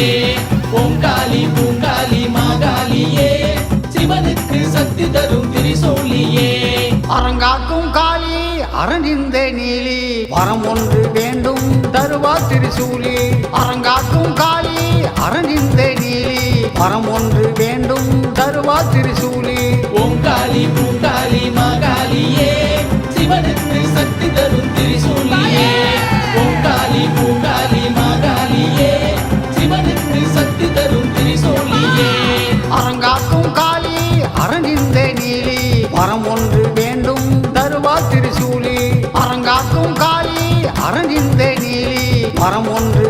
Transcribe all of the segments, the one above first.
மாகாளியே பொங்காளி பூங்காளி மாகாளியே சிவனுக்கு சக்தி தரும் திரிசோழியே. அரங்காக்கும் காளி அரணிந்த நீலி வரம் ஒன்று வேண்டும் தருவா திரிசூலி. அரங்காக்கும் காளி அரணிந்த நீலி வரம் ஒன்று வேண்டும் தருவா திரிசூலி. சூழி அரங்காக்கும் காளி அரங்கின் நீலி மரம் ஒன்று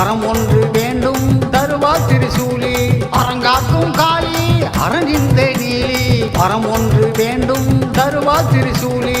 வரம் ஒன்று வேண்டும் தருவா திருசூலி. அரங்காக்கும் காளி அரங்கிந்த நீலி வரம் ஒன்று வேண்டும் தருவா திருசூலி.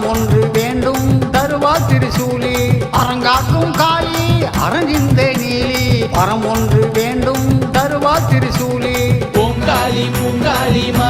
வரம் ஒன்று வேண்டும் தருவா திருசூலி. அரங்காக்கும் காளி அரணிந்த நீலி. வரம் ஒன்று வேண்டும் தருவா திருசூலி. பூங்காளி பூங்காளி மா